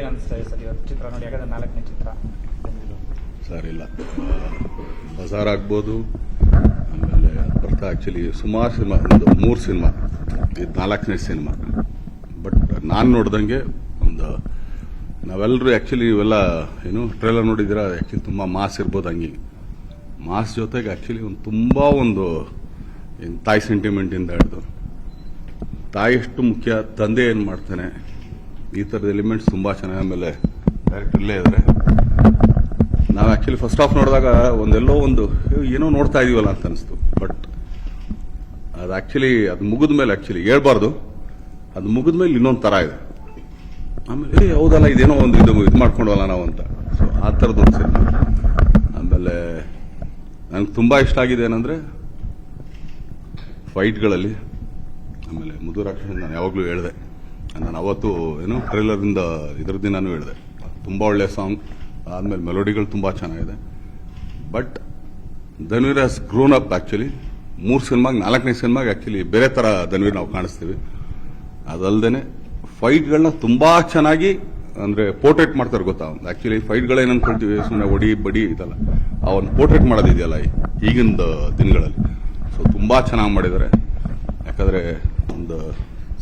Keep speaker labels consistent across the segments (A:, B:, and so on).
A: ಏನ್ ಸರ್ ಚಿತ್ರ ನೋಡಿ ನಾಲ್ಕನೇ ಚಿತ್ರ.
B: ಸರ್, ಇಲ್ಲ. ಬಜಾರ್ ಆಗ್ಬೋದು, ಆಮೇಲೆ ಬರ್ತಾ ಆ್ಯಕ್ಚುಲಿ ಸುಮಾರು ಸಿನಿಮಾ, ಒಂದು ಮೂರು ಸಿನಿಮಾ ಇದು ನಾಲ್ಕನೇ ಸಿನಿಮಾ. ಬಟ್ ನಾನು ನೋಡ್ದಂಗೆ ಒಂದು ನಾವೆಲ್ಲರೂ ಆ್ಯಕ್ಚುಲಿ ಇವೆಲ್ಲ, ಏನು ಟ್ರೇಲರ್ ನೋಡಿದ್ದೀರ? ಆ್ಯಕ್ಚುಲಿ ತುಂಬ ಮಾಸ್ ಇರ್ಬೋದು ಹಂಗೆ. ಮಾಸ್ ಜೊತೆಗೆ ಆ್ಯಕ್ಚುಲಿ ಒಂದು ತುಂಬ ಒಂದು, ಏನು ತಾಯಿ ಸೆಂಟಿಮೆಂಟಿಂದ ಹಿಡಿದು. ತಾಯಿ ಎಷ್ಟು ಮುಖ್ಯ, ತಂದೆ ಏನು ಮಾಡ್ತಾನೆ? ಈ ಥರದ ಎಲಿಮೆಂಟ್ಸ್ ತುಂಬ ಚೆನ್ನಾಗಿ ಆಮೇಲೆ ಡೈರೆಕ್ಟ್ ಇಲ್ಲೇ ಇದ್ದಾರೆ ನಾವು ಆ್ಯಕ್ಚುಲಿ ಫಸ್ಟ್ ಆಫ್ ನೋಡಿದಾಗ ಒಂದೆಲ್ಲೋ ಒಂದು ಏನೋ ನೋಡ್ತಾ ಇದೀವಲ್ಲ ಅಂತ ಅನಿಸ್ತು. ಬಟ್ ಅದು ಆ್ಯಕ್ಚುಲಿ ಅದು ಮುಗಿದ ಮೇಲೆ ಆ್ಯಕ್ಚುಲಿ ಹೇಳ್ಬಾರ್ದು. ಅದು ಮುಗಿದ ಮೇಲೆ ಇನ್ನೊಂದು ಥರ ಇದೆ. ಆಮೇಲೆ ಹೌದಲ್ಲ, ಇದೇನೋ ಒಂದು ಇದು ಇದು ಮಾಡ್ಕೊಂಡವಲ್ಲ ನಾವು ಅಂತ. ಸೊ ಆ ಥರದ್ದು ಒಂದು ಸಿನಿಮಾ ಆಮೇಲೆ ನನಗೆ ತುಂಬ ಇಷ್ಟ ಆಗಿದೆ ಏನಂದರೆ ಫೈಟ್ಗಳಲ್ಲಿ ಆಮೇಲೆ ಮುದುರಾಕ್ಷ ನಾನು ಯಾವಾಗಲೂ ಹೇಳಿದೆ. ನಾನು ಅವತ್ತು, ಏನು ಟ್ರೈಲರಿಂದ ಇದ್ರ ನಾನು ಹೇಳಿದೆ. ತುಂಬ ಒಳ್ಳೆಯ ಸಾಂಗ್ ಆದಮೇಲೆ ಮೆಲೋಡಿಗಳು ತುಂಬ ಚೆನ್ನಾಗಿದೆ. But Dhanveer has grown up actually ಮೂರು ಸಿನಿಮಾಗೆ ನಾಲ್ಕನೇ ಸಿನಿಮಾಗೆ ಆ್ಯಕ್ಚುಲಿ ಬೇರೆ ಥರ ಧನ್ವೀರ್ ನಾವು ಕಾಣಿಸ್ತೀವಿ. ಅದಲ್ಲದೆ ಫೈಟ್ಗಳನ್ನ ತುಂಬ ಚೆನ್ನಾಗಿ, ಅಂದರೆ ಪೋರ್ಟ್ರೇಟ್ ಮಾಡ್ತಾರೆ ಗೊತ್ತಾ? ಆ್ಯಕ್ಚುಲಿ ಫೈಟ್ಗಳೇನು ಅನ್ಕೊಳ್ತೀವಿ ಸುಮ್ಮನೆ ಒಡಿ, ಬಡಿ, ಇದಲ್ಲ. ಆ ಒಂದು ಪೋರ್ಟ್ರೇಟ್ ಮಾಡೋದಿದೆಯಲ್ಲ ಈಗಿನ ದಿನಗಳಲ್ಲಿ. ಸೊ ತುಂಬ ಚೆನ್ನಾಗಿ ಮಾಡಿದ್ದಾರೆ. ಯಾಕಂದರೆ, ಒಂದು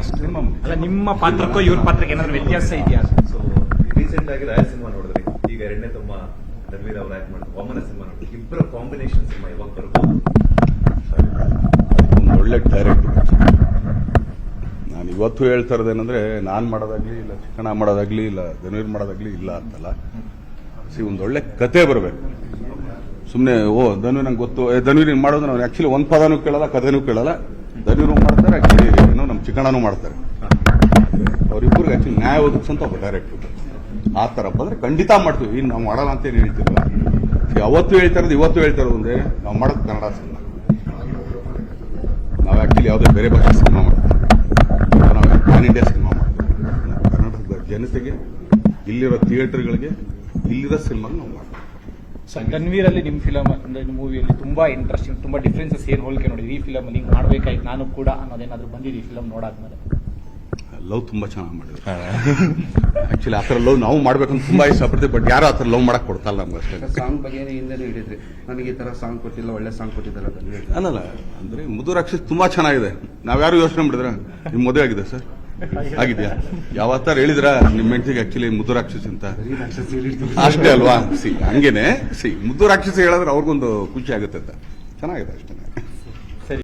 B: ಅಷ್ಟೇ
A: ಅಲ್ಲ ನಿಮ್ಮ ಪಾತ್ರಕ್ಕೂ ಇವ್ರ ಪಾತ್ರಕ್ಕೆ ಏನಾದ್ರು ವ್ಯತ್ಯಾಸ ಇದೆಯಾ?
C: ಸೊ ರೀಸೆಂಟ್ ಆಗಿ ರಾಯ ಸಿನಿಮಾ ನೋಡಿದ್ರಿ. ಈಗ ಎರಡನೇ ತಮ್ಮ ಧನ್ವೀರ್ ಅವ್ರು ಆಕ್ಟ್ ಮಾಡಿದ್ರು. ವಾಮನ ಸಿನಿಮಾ ನೋಡಿದ್ರಿ. ಇಬ್ಬರ ಕಾಂಬಿನೇಷನ್ ಸಿನಿಮಾ ಯಾವಾಗ ಬರ್ಬೋದು.
B: ಒಂದು ಒಳ್ಳೆ ಡೈರೆಕ್ಟ್ ನಾನು ಇವತ್ತು ಹೇಳ್ತಾ ಇರೋದೇನಂದ್ರೆ ನಾನು ಮಾಡೋದಾಗ್ಲಿ ಇಲ್ಲ ಚಿಕ್ಕಣ ಮಾಡೋದಾಗ್ಲಿ ಇಲ್ಲ ಧನವೀರ್ ಮಾಡೋದಾಗ್ಲಿ ಇಲ್ಲ ಅಂತಲ್ಲ. ಸಿ ಒಂದೊಳ್ಳೆ ಒಳ್ಳೆ ಕತೆ ಬರಬೇಕು. ಸುಮ್ಮನೆ ಓ ಧನ್ವೀರ್ ನಂಗೆ ಗೊತ್ತು. ಧನ್ವೀರ್ ಮಾಡೋದು ನಾವು ಆ್ಯಕ್ಚುಲಿ ಒಂದು ಪದನೂ ಕೇಳಲ್ಲ ಕಥೆನೂ ಕೇಳಲ್ಲ. ಧನ್ವೀರ್ ಮಾಡ್ತಾರೆ ಆಕ್ಚುಲಿ ಚಿಕ್ಕಣನೂ ಮಾಡ್ತಾರೆ. ಅವರಿಬ್ಬರಿಗೆ ಆ್ಯಕ್ಚುಲಿ ನ್ಯಾಯ ಒದಗಿಸಂತ ಒಬ್ಬ ಡೈರೆಕ್ಟರ್ ಆ ಥರ ಬಂದ್ರೆ ಖಂಡಿತ ಮಾಡ್ತೀವಿ. ಇನ್ನು ನಾವು ಮಾಡಲ್ಲ ಅಂತ ಏನು ಯಾವತ್ತು See, ಹೇಳ್ತಾ ಇರೋದು ಇವತ್ತು ಹೇಳ್ತಾ ಇರೋದು ಒಂದೇ ನಾವು ಮಾಡೋದು ಕನ್ನಡ ಸಿನಿಮಾ. ನಾವು ಆ್ಯಕ್ಚುಲಿ ಯಾವುದೇ ಬೇರೆ ಭಾಷೆ ಸಿನಿಮಾ ಮಾಡ್ತೀವಿ. ನಾವು ಪ್ಯಾನ್ ಇಂಡಿಯಾ ಸಿನಿಮಾ ಮಾಡ್ತೀವಿ. ಕರ್ನಾಟಕದ ಜನತೆಗೆ ಇಲ್ಲಿರೋ ಥಿಯೇಟರ್ಗಳಿಗೆ ಇಲ್ಲಿರೋ ಸಿನಿಮಾ ನಾವು ಮಾಡ್ತೀವಿ.
A: ಸರ್ ಗನ್ವೀರ್ ಅಲ್ಲಿ ನಿಮ್ ಫಿಲಮ್ ಅಂದ್ರೆ ಮೂವಿಯಲ್ಲಿ ತುಂಬಾ ಇಂಟ್ರೆಸ್ಟಿಂಗ್ ತುಂಬಾ ಡಿಫ್ರೆನ್ಸಸ್ ಏನು ಹೋಲಿಕೆ ನೋಡಿ ಈ ಫಿಲಮ್ ನೀವು ಮಾಡಬೇಕಾಯ್ತು ನಾನು ಕೂಡ ಅನ್ನೋದೇನಾದರೂ ಬಂದಿದೆ ಈ ಫಿಲಮ್ ನೋಡಾದ್ಮೇಲೆ.
B: ಲವ್ ತುಂಬಾ ಚೆನ್ನಾಗಿ ಮಾಡಿದ್ರು. ಆಕ್ಚುಲಿ ಆ ಥರ ಲವ್ ನಾವು ಮಾಡ್ಬೇಕಂತ ತುಂಬಾ ಇಷ್ಟಪಡ್ತೀವಿ ಬಟ್ ಯಾರು ಆ ಥರ ಲವ್ ಮಾಡಕ್ಕೆ ಕೊಡ್ತಲ್ಲ ನಮ್ಗೆ ಅಷ್ಟೇ.
D: ಸಾಂಗ್ ಬಗ್ಗೆ ಹಿಂದೆನೂ ಹೇಳಿದ್ರಿ. ನನಗೆ ಈ ತರ ಸಾಂಗ್ ಕೊಟ್ಟಿಲ್ಲ ಒಳ್ಳೆ ಸಾಂಗ್ ಕೊಟ್ಟಿದ್ದಾರೆ ಅಂತ ಹೇಳಿ.
B: ಅಲ್ಲಲ್ಲ ಅಂದ್ರೆ ಮುದುರಾಕ್ಷಿ ತುಂಬ ತುಂಬಾ ಚೆನ್ನಾಗಿದೆ. ನಾವ್ಯಾರು ಯೋಚನೆ ಮಾಡಿದ್ರೆ ನಿಮ್ಮ ಮದುವೆ ಆಗಿದೆ ಸರ್? ಆಗಿದ್ಯಾ? ಯಾವತ್ತಾರು ಹೇಳಿದ್ರ ನಿಮ್ಮ ಹೆಂಡತಿಗೆ ಆಕ್ಚುಲಿ ಮುದ್ದು ರಾಕ್ಷಸಿ ಅಂತ? ಅಷ್ಟೇ ಅಲ್ವಾ? ಸಿ ಹಂಗೇನೆ. ಸಿ ಮುದ್ದು ರಾಕ್ಷಸಿ ಹೇಳಿದ್ರೆ ಅವ್ರಿಗೊಂದು ಖುಷಿ ಆಗುತ್ತೆ ಅಂತ. ಚೆನ್ನಾಗಿದೆ ಅಷ್ಟೇ.